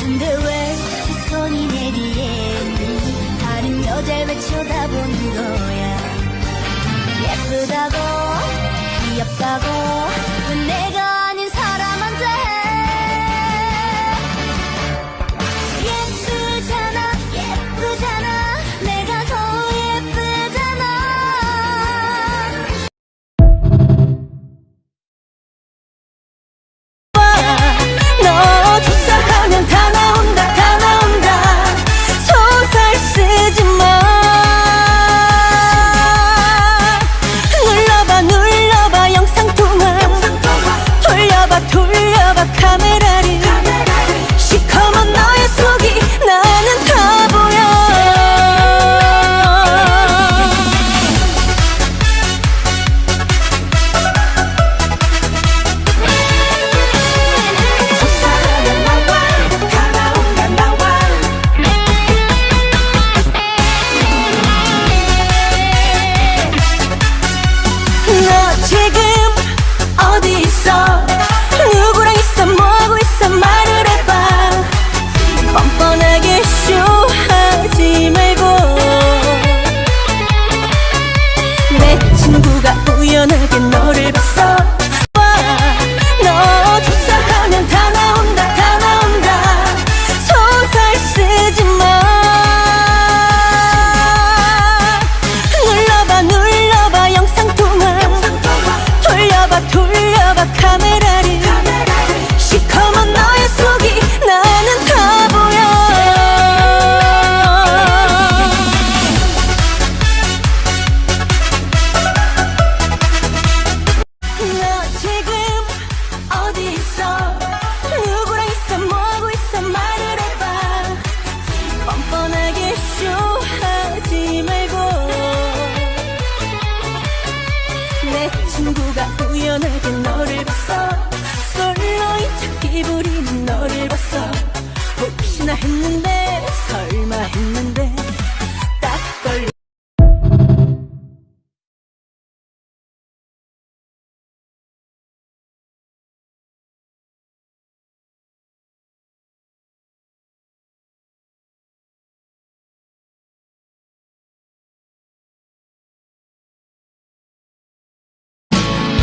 근데 왜 손이 내리에 다른 여자를 왜 쳐다보는 거야? 예쁘다고 귀엽다고. are coming. 내 친구가 우연하게 너를 봤어. 솔로인 척기 부리는 너를 봤어. 혹시나 했는데 설마 했는데.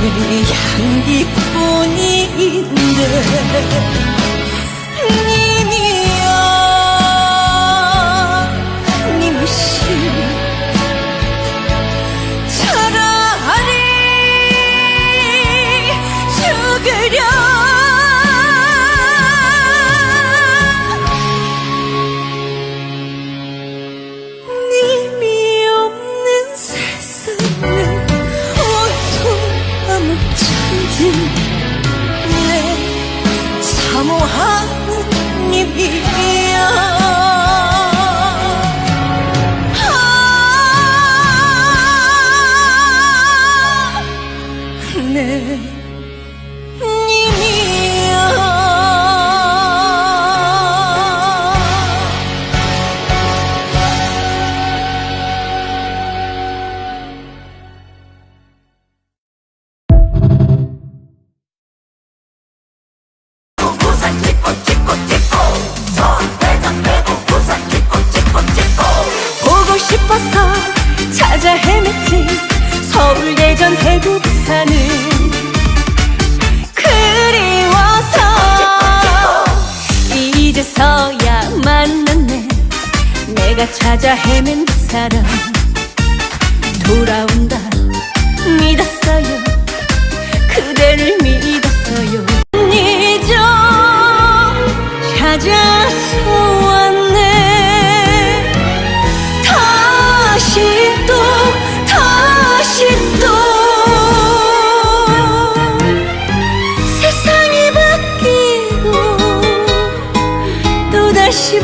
향기뿐인데. 사모한 입이야. 아, 내 내가 찾아 헤맨 그 사람. 돌아온다. 믿었어요. 그대를 믿었어요. 잊어 찾아서 왔네. 다시 또 다시 또. 세상이 바뀌고 또다시